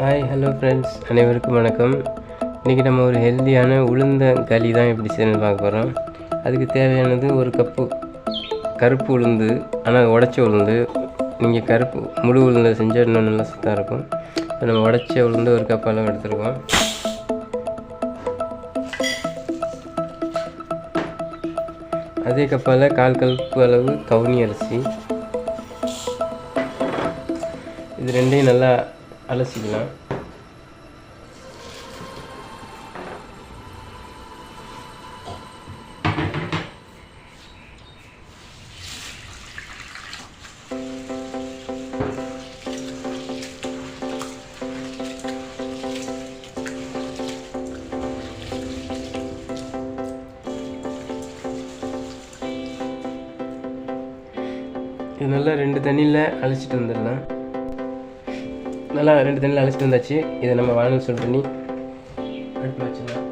Hi hello friends அனைவருக்கும் வணக்கம். இன்றைக்கி நம்ம ஒரு ஹெல்த்தியான உளுந்த களி தான் எப்படி செய்யணும்னு பார்க்க போகிறோம் அதுக்கு தேவையானது ஒரு கப்பு கருப்பு உளுந்து ஆனால் உடச்ச உளுந்து. நீங்கள் கருப்பு முழு உளுந்தை செஞ்சால் இன்னும் நல்லா சுத்தம் இருக்கும். இப்போ நம்ம உடச்ச உளுந்து ஒரு கப் அளவு எடுத்துருக்கோம். அதே கப்பால் கால் கப்பு அளவு கவுனி அரிசி. இது ரெண்டையும் நல்லா அலசிக்கலாம் இது நல்லா ரெண்டு தண்ணியில் அழைச்சிட்டு வந்துடலாம். நல்லா ரெண்டு தண்ணியில் அழைச்சிட்டு வந்தாச்சு. இதை நம்ம வானல் சொல் பண்ணி அடுப்பில் வச்சிடலாம்.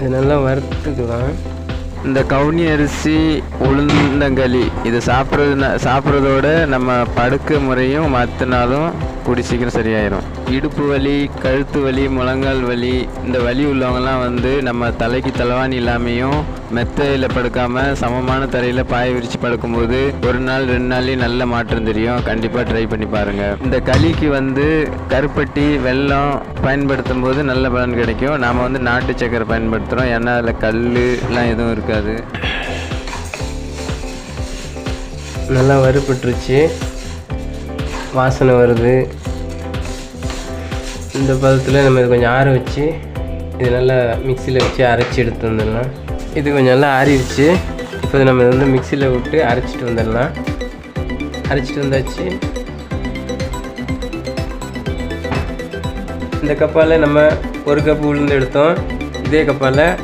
இது நல்லா வறுத்துக்கலாம். இந்த கவுனி அரிசி உளுந்தங்களி இது சாப்பிட்றது சாப்பிட்றதோட நம்ம படுக்க முறையும் மாற்றினாலும் கூடி சீக்கிரம் சரியாயிரும். இடுப்பு வலி கழுத்து வலி முழங்கால் வலி இந்த வலி உள்ளவங்கலாம் வந்து நம்ம தலைக்கு தலைவாணி இல்லாமையும் மெத்தையில் படுக்காமல் சமமான தரையில் பாய விரித்து படுக்கும்போது ஒரு நாள் ரெண்டு நாள்லேயும் நல்ல மாற்றம் தெரியும். கண்டிப்பாக ட்ரை பண்ணி பாருங்கள் இந்த களிக்கு வந்து கருப்பட்டி வெல்லம் பயன்படுத்தும் போது நல்ல பலன் கிடைக்கும். நாம் வந்து நாட்டு சக்கரை பயன்படுத்துகிறோம் ஏன்னா அதில் கல் எல்லாம் எதுவும் இருக்காது. நல்லா வறுபட்டுருச்சு. வாசனை வருது. இந்த பதத்தில் நம்ம இது கொஞ்சம் ஆற வச்சு இது நல்லா மிக்சியில் வச்சு அரைச்சி எடுத்து வந்துடலாம். இது கொஞ்சம் நல்லா ஆறிடுச்சு. இப்போ நம்ம இதை வந்து மிக்சியில் விட்டு அரைச்சிட்டு வந்துடலாம். அரைச்சிட்டு வந்தாச்சு. இந்த கப்பால் நம்ம ஒரு கப் உளுந்து எடுத்தோம். இதே கப்பால்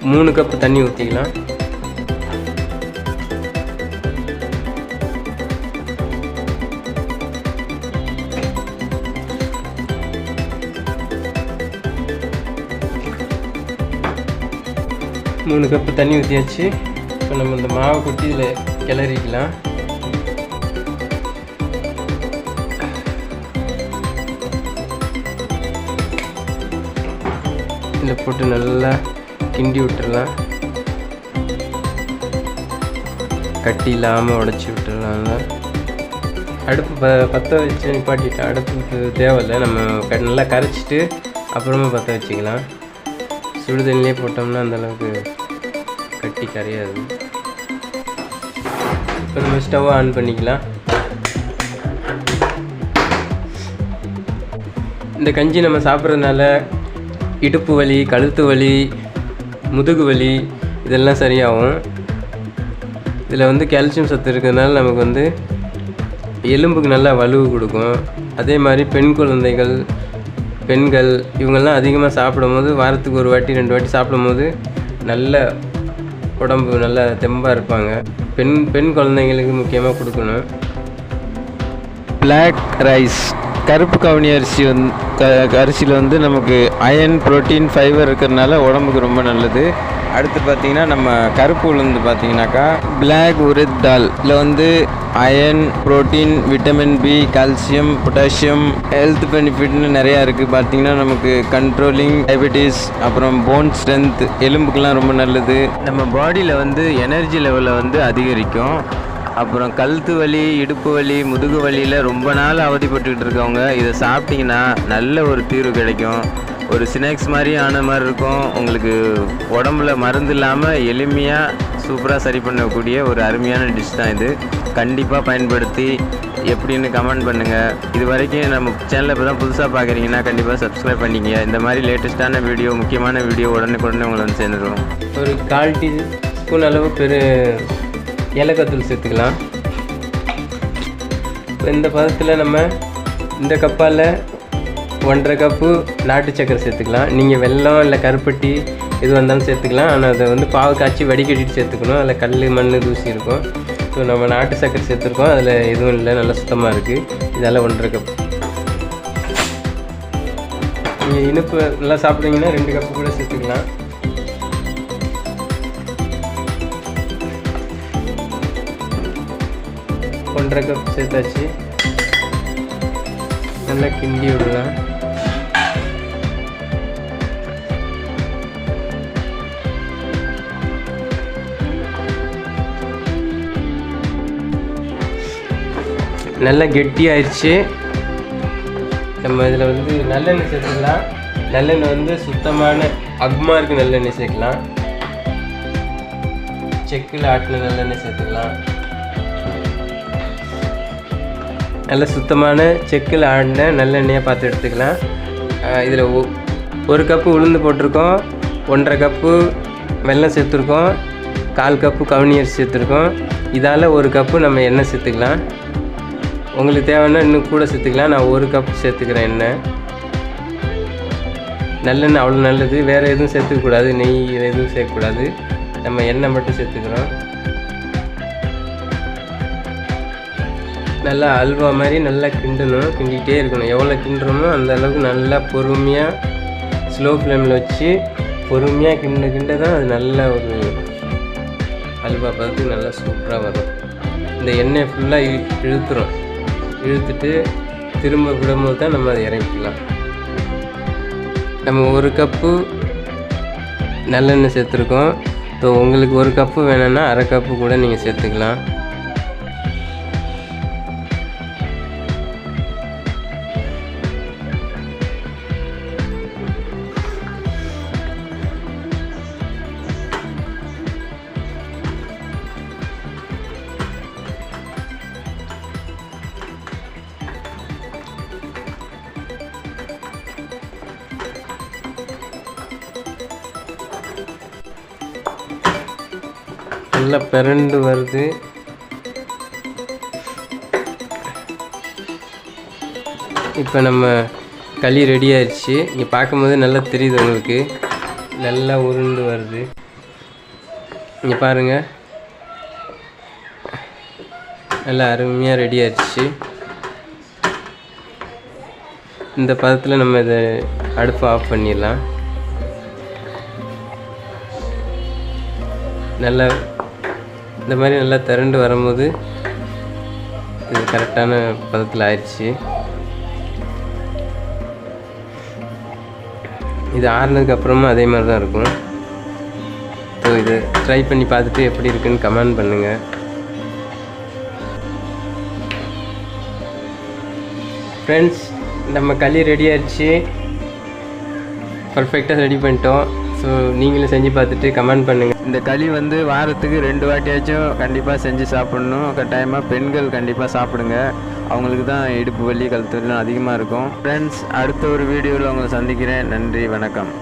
மூணு கப்பு தண்ணி ஊற்றிக்கலாம் மூணு கப்பு தண்ணி ஊற்றியாச்சு இப்போ நம்ம இந்த மாவை கொட்டி இதில் கிளறிக்கலாம். இதில் போட்டு நல்லா கிண்டி விட்டுடலாம் கட்டி இல்லாமல் உடச்சி விட்டுறலாம்ல அடுப்பு ப பற்ற வச்சு நிப்பாட்டிட்டு அடுப்புக்கு தேவையில்லை. நம்ம க நல்லா கரைச்சிட்டு அப்புறமா பற்ற வச்சுக்கலாம். சுடு தண்ணிலே போட்டோம்னா அந்தளவுக்கு அளவுக்கு கட்டி கரையாது இப்போ நம்ம ஸ்டவ் ஆன் பண்ணிக்கலாம். இந்த கஞ்சி நம்ம சாப்பிட்றதுனால இடுப்பு வலி கழுத்து வலி முதுகு வலி இதெல்லாம் சரியாகும். இதில் வந்து கால்சியம் சத்து இருக்கிறதுனால நமக்கு வந்து எலும்புக்கு நல்லா வலுவு கொடுக்கும். அதே மாதிரி பெண் குழந்தைகள் பெண்கள் இவங்கெல்லாம் அதிகமாக சாப்பிடும்போது வாரத்துக்கு ஒரு வாட்டி ரெண்டு வாட்டி சாப்பிடும்போது நல்ல உடம்பு நல்லா தெம்பாக இருப்பாங்க. பெண் பெண் குழந்தைங்களுக்கு முக்கியமாக கொடுக்கணும். பிளாக் ரைஸ் கருப்பு கவுனி அரிசி வந் க அரிசியில் வந்து நமக்கு அயன் புரோட்டீன் ஃபைபர் இருக்கிறதுனால உடம்புக்கு ரொம்ப நல்லது. அடுத்து பார்த்தீங்கன்னா நம்ம கருப்பு உளுந்து பார்த்தீங்கன்னாக்கா பிளாக் உரித் டால் இதில் வந்து iron protein vitamin B calcium potassium health பெனிஃபிட்னு நிறையா இருக்குது பார்த்தீங்கன்னா நமக்கு கண்ட்ரோலிங் டயபெட்டிஸ் அப்புறம் போன் ஸ்ட்ரென்த் எலும்புக்கெல்லாம் ரொம்ப நல்லது. நம்ம பாடியில் வந்து எனர்ஜி லெவலை வந்து அதிகரிக்கும். அப்புறம் கழுத்து வலி இடுப்பு வலி முதுகு வலியில் ரொம்ப நாள் அவதிப்பட்டுக்கிட்டு இருக்கவங்க இதை சாப்பிட்டிங்கன்னா நல்ல ஒரு தீர்வு கிடைக்கும். ஒரு ஸ்நாக்ஸ் மாதிரி ஆன மாதிரி இருக்கும். உங்களுக்கு உடம்புல மருந்து இல்லாமல் எளிமையாக சூப்பராக சரி பண்ணக்கூடிய ஒரு அருமையான டிஷ் தான் இது. கண்டிப்பாக பயன்படுத்தி எப்படின்னு கமெண்ட் பண்ணுங்கள் இது வரைக்கும் நம்ம சேனலில் இப்போ தான் புதுசாக பார்க்குறீங்கன்னா கண்டிப்பாக சப்ஸ்கிரைப் பண்ணிக்கங்க. இந்த மாதிரி லேட்டஸ்ட்டான வீடியோ முக்கியமான வீடியோ உடனுக்குடனே உங்களை வந்து சேர்ந்துடும் ஒரு கால் டீ ஸ்பூன் அளவு பெரு ஏலக்காத்தூள் சேர்த்துக்கலாம். இப்போ இந்த பதத்தில் நம்ம இந்த கப்பால் ஒன்றரை கப்பு நாட்டு சக்கரை சேர்த்துக்கலாம். நீங்கள் வெல்லம் இல்லை கருப்பட்டி எது வந்தாலும் சேர்த்துக்கலாம். ஆனால் அதை வந்து பாவு காய்ச்சி வடிகட்டிட்டு சேர்த்துக்கணும். அதில் கல் மண் தூசி இருக்கும். ஸோ நம்ம நாட்டு சக்கரை சேர்த்துருக்கோம். அதில் எதுவும் இல்லை. நல்லா சுத்தமாக இருக்குது இதால் ஒன்றரை கப் நீங்கள் இனிப்பு நல்லா சாப்பிட்றீங்கன்னா ரெண்டு கப்பு கூட சேர்த்துக்கலாம். ஒன்றரை கப் சேர்த்தாச்சு. நல்லா கிண்டி விடலாம். நல்லா கெட்டியாயிடுச்சு. நம்ம இதில் வந்து நல்லெண்ணெய் சேர்த்துக்கலாம். நல்லெண்ணெய் வந்து சுத்தமான அக்மார்க்கு நல்லெண்ணெய் சேர்க்கலாம். செக்கில் ஆட்டின நல்லெண்ணெய் சேர்த்துக்கலாம். நல்ல சுத்தமான செக்கில் ஆடின நல்லெண்ணெயாக பார்த்து எடுத்துக்கலாம். இதில் ஒரு கப்பு உளுந்து போட்டிருக்கோம். ஒன்றரை கப்பு வெல்லம் சேர்த்துருக்கோம். கால் கப்பு கவுனி அரிசி சேர்த்துருக்கோம். இதால் ஒரு கப்பு நம்ம எண்ணெய் சேர்த்துக்கலாம். உங்களுக்கு தேவைன்னா இன்னும் கூட சேர்த்துக்கலாம். நான் ஒரு கப் சேர்த்துக்கிறேன் எண்ணெய். நல்லெண்ணெய் அவ்வளோ நல்லது. வேறு எதுவும் சேர்த்துக்கூடாது நெய் எதுவும் சேர்க்கக்கூடாது. நம்ம எண்ணெய் மட்டும் சேர்த்துக்கிறோம். நல்லா அல்வா மாதிரி நல்லா கிண்டணும். கிண்டிக்கிட்டே இருக்கணும். எவ்வளோ கிண்டுறோமோ அந்த அளவுக்கு நல்லா பொறுமையாக ஸ்லோ ஃப்ளேமில் வச்சு பொறுமையாக கிண்ட கிண்ட தான் அது நல்ல ஒரு அல்வா பார்த்து நல்லா சூப்பராக வரும். இந்த எண்ணெய் ஃபுல்லாக இழுத்துரும். இழுத்துட்டு திரும்ப விடும்போது தான் நம்ம அதை இறக்கிக்கலாம் நம்ம ஒரு கப்பு நல்லெண்ணெய் சேர்த்துருக்கோம். ஸோ உங்களுக்கு ஒரு கப்பு வேணும்னா அரை கப்பு கூட நீங்கள் சேர்த்துக்கலாம். நல்லா பிறண்டு வருது. இப்போ நம்ம களி ரெடி ஆயிடுச்சு. இங்கே பார்க்கும்போது நல்லா தெரியுது உங்களுக்கு. நல்லா உருண்டு வருது. இங்கே பாருங்கள் நல்லா அருமையாக ரெடி ஆயிடுச்சு. இந்த பதத்தில் நம்ம இதை அடுப்பை ஆஃப் பண்ணிடலாம். நல்லா இந்த மாதிரி நல்லா திரண்டு வரும்போது இது கரெக்டான பதத்தில் ஆயிடுச்சு. இது ஆறுனதுக்கு அதே மாதிரி தான் இருக்கும். ஸோ இது ட்ரை பண்ணி பார்த்துட்டு எப்படி இருக்குன்னு கமெண்ட் பண்ணுங்கள் ஃப்ரெண்ட்ஸ் நம்ம களி ரெடி ஆயிடுச்சு. பர்ஃபெக்டாக ரெடி பண்ணிட்டோம். ஸோ நீங்களும் செஞ்சு பார்த்துட்டு கமெண்ட் பண்ணுங்கள் இந்த களி வந்து வாரத்துக்கு ரெண்டு வாட்டியாச்சும் கண்டிப்பாக செஞ்சு சாப்பிடணும். கட்டாயமாக பெண்கள் கண்டிப்பாக சாப்பிடுங்க. அவங்களுக்கு தான் இடுப்பு வலி கழுத்து அதிகமாக இருக்கும். ஃப்ரெண்ட்ஸ் அடுத்த ஒரு வீடியோவில் உங்களை சந்திக்கிறேன். நன்றி வணக்கம்.